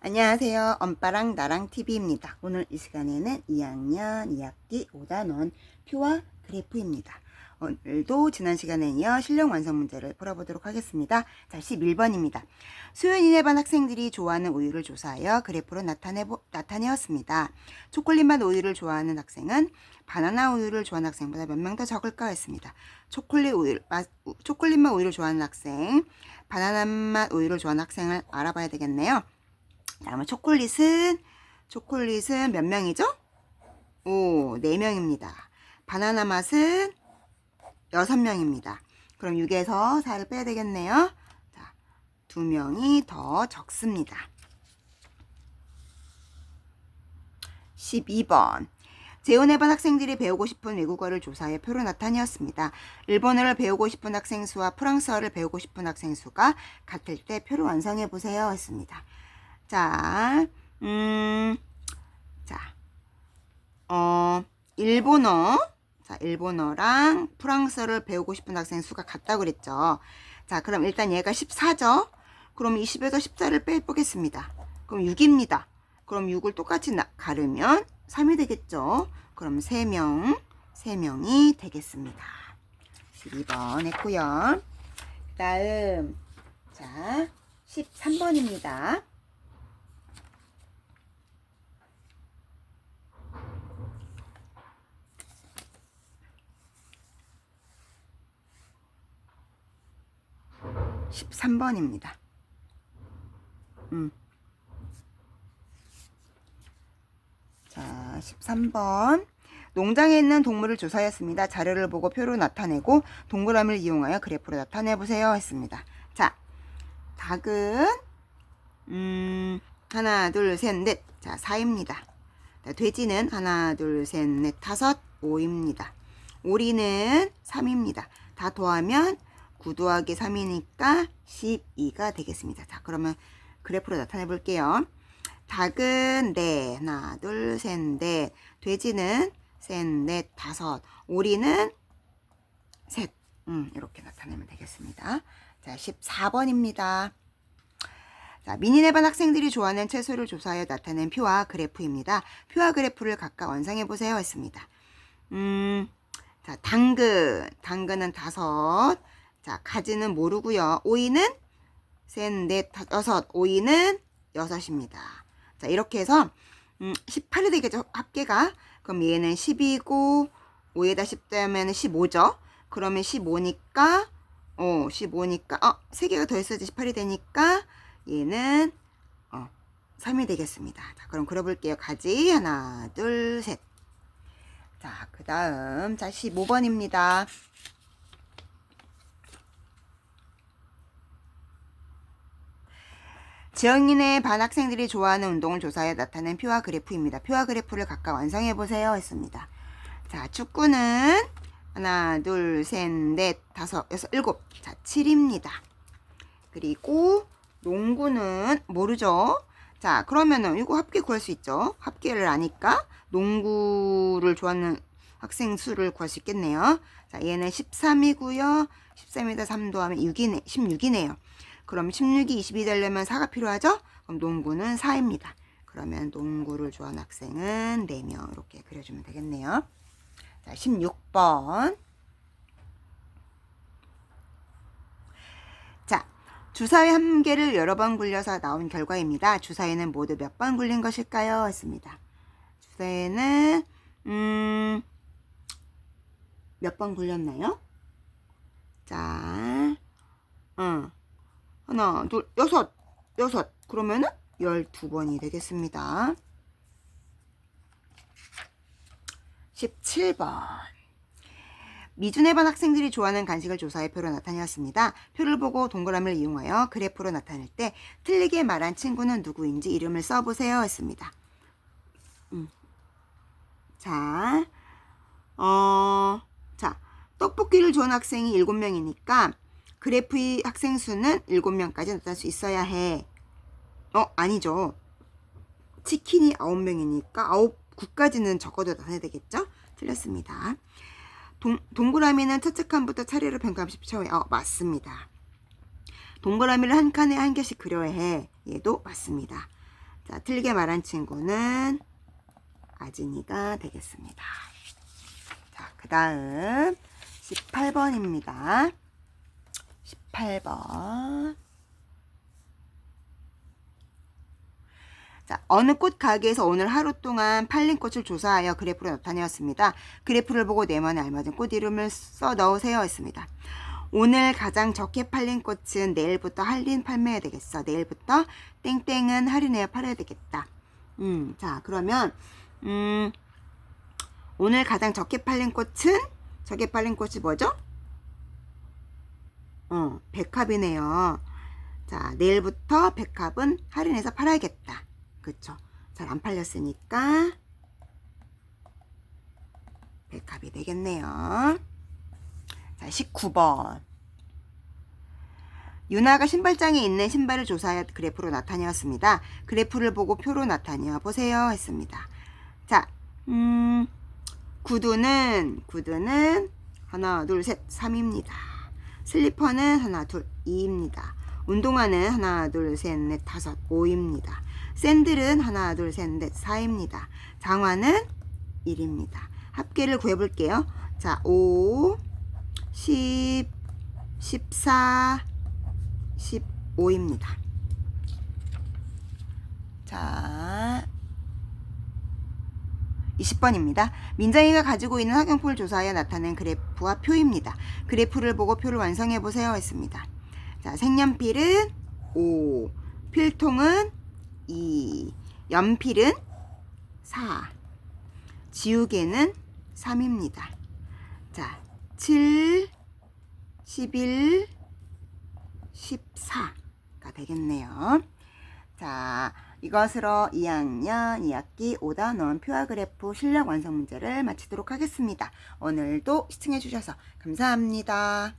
안녕하세요. 엄빠랑 나랑 TV입니다. 오늘 이 시간에는 2학년 2학기 5단원 표와 그래프입니다. 오늘도 지난 시간에 이어 실력 완성 문제를 풀어보도록 하겠습니다. 자, 11번입니다. 수요인의 반 학생들이 좋아하는 우유를 조사하여 그래프로 나타내, 나타내었습니다. 초콜릿 맛 우유를 좋아하는 학생은 바나나 우유를 좋아하는 학생보다 몇 명 더 적을까 했습니다. 초콜릿 우유, 맛, 우- 초콜릿 맛 우유를 좋아하는 학생, 바나나 맛 우유를 좋아하는 학생을 알아봐야 되겠네요. 다음에 초콜릿은 초콜릿은 몇 명이죠? 오, 4명입니다. 바나나 맛은 6명입니다. 그럼 6에서 4를 빼야 되겠네요. 자, 2명이 더 적습니다. 12번. 재혼의 반 학생들이 배우고 싶은 외국어를 조사해 표로 나타내었습니다. 일본어를 배우고 싶은 학생 수와 프랑스어를 배우고 싶은 학생 수가 같을 때 표를 완성해 보세요 했습니다. 자, 음, 자, 어, 일본어, 자, 일본어랑 프랑스어를 배우고 싶은 학생 수가 같다고 그랬죠. 자, 그럼 일단 얘가 14죠? 그럼 20에서 14를 빼보겠습니다. 그럼 6입니다. 그럼 6을 똑같이 나, 가르면 3이 되겠죠? 그럼 3명, 3명이 되겠습니다. 12번 했고요. 다음, 자, 13번입니다. 십삼 번입니다 음. 자, 13번. 농장에 있는 동물을 조사했습니다. 자료를 보고 표로 나타내고 동그라미를 이용하여 그래프로 나타내 보세요 했습니다. 자, 닭은 음, 하나, 둘, 셋, 넷. 자, 4입니다. 자, 돼지는 하나, 둘, 셋, 넷, 다섯, 5입니다. 오리는 3입니다. 다 더하면 9 더하기 3이니까 12가 되겠습니다. 자, 그러면 그래프로 나타내 볼게요. 닭은 네, 하나, 둘, 셋, 넷. 돼지는 셋, 넷, 다섯. 오리는 셋. 음, 이렇게 나타내면 되겠습니다. 자, 14번입니다. 자, 미니네 반 학생들이 좋아하는 채소를 조사하여 나타낸 표와 그래프입니다. 표와 그래프를 각각 완성해 보세요 했습니다. 음, 자, 당근. 당근은 다섯. 자, 가지는 모르고요. 오이는 셋, 넷, 다, 여섯. 오이는 여섯입니다. 자, 이렇게 해서 음, 18이 되겠죠. 합계가. 그럼 얘는 10이고 5에다 10 더하면 15죠. 그러면 15니까 어, 15니까 어, 3개가 더 있어야지 18이 되니까 얘는 어, 3이 되겠습니다. 자, 그럼 그려볼게요. 가지 하나, 둘, 셋. 자, 그 다음 자 15번입니다. 지영이네 반 학생들이 좋아하는 운동을 조사해 나타낸 표와 그래프입니다. 표와 그래프를 각각 완성해 보세요 했습니다. 자, 축구는 하나, 둘, 셋, 넷, 다섯, 여섯, 일곱. 자, 7입니다. 그리고 농구는 모르죠? 자, 그러면은 이거 합계 구할 수 있죠? 합계를 아니까 농구를 좋아하는 학생 수를 구할 수 있겠네요. 자, 얘는 13이고요. 13에다 3 더하면 6이네, 16이네요. 그럼 16이 20이 되려면 4가 필요하죠? 그럼 농구는 4입니다. 그러면 농구를 좋아하는 학생은 4명 이렇게 그려주면 되겠네요. 자, 16번. 자, 주사위 한 개를 여러 번 굴려서 나온 결과입니다. 주사위는 모두 몇 번 굴린 것일까요? 했습니다. 주사위는 음, 몇 번 굴렸나요? 자, 어, 하나, 둘, 여섯, 여섯. 그러면은 열두 번이 되겠습니다. 17번. 미준의 반 학생들이 좋아하는 간식을 조사해 표로 나타내었습니다. 표를 보고 동그라미를 이용하여 그래프로 나타낼 때 틀리게 말한 친구는 누구인지 이름을 써보세요 했습니다. 음. 자, 어, 자, 떡볶이를 좋아하는 학생이 7명이니까 그래프의 학생 수는 7명까지 나타날 수 있어야 해. 어, 아니죠. 치킨이 9명이니까 9, 9까지는 적어도 나타내야 되겠죠? 틀렸습니다. 동, 동그라미는 첫째 칸부터 차례로 채워야 어, 맞습니다. 동그라미를 한 칸에 한 개씩 그려야 해. 얘도 맞습니다. 자, 틀리게 말한 친구는 아진이가 되겠습니다. 자, 그 다음 18번입니다. 18번. 자, 어느 꽃 가게에서 오늘 하루 동안 팔린 꽃을 조사하여 그래프로 나타내었습니다. 그래프를 보고 네모에 알맞은 꽃 이름을 써 넣으세요 했습니다. 오늘 가장 적게 팔린 꽃은 내일부터 할인 판매해야 되겠어. 내일부터 땡땡은 할인해야 팔아야 되겠다. 음, 자, 그러면, 음, 오늘 가장 적게 팔린 꽃은, 적게 팔린 꽃이 뭐죠? 어, 백합이네요. 자, 내일부터 백합은 할인해서 팔아야겠다. 그쵸? 잘 안 팔렸으니까, 백합이 되겠네요. 자, 19번. 유나가 신발장에 있는 신발을 조사하여 그래프로 나타내었습니다. 그래프를 보고 표로 나타내어 보세요. 했습니다. 자, 음, 구두는, 구두는 하나, 둘, 셋, 3입니다. 슬리퍼는 하나, 둘, 2입니다. 운동화는 하나, 둘, 셋, 넷, 다섯, 5입니다. 샌들은 하나, 둘, 셋, 넷, 4입니다. 장화는 1입니다. 합계를 구해볼게요. 자, 5, 10, 14, 15입니다. 자, 20번입니다. 민정이가 가지고 있는 학용표를 조사하여 나타낸 그래프와 표입니다. 그래프를 보고 표를 완성해 보세요 했습니다. 자, 색연필은 5, 필통은 2, 연필은 4, 지우개는 3입니다. 자, 7, 11, 14가 되겠네요. 자, 이것으로 2학년 2학기 5단원 표와 그래프 실력 완성 문제를 마치도록 하겠습니다. 오늘도 시청해 주셔서 감사합니다.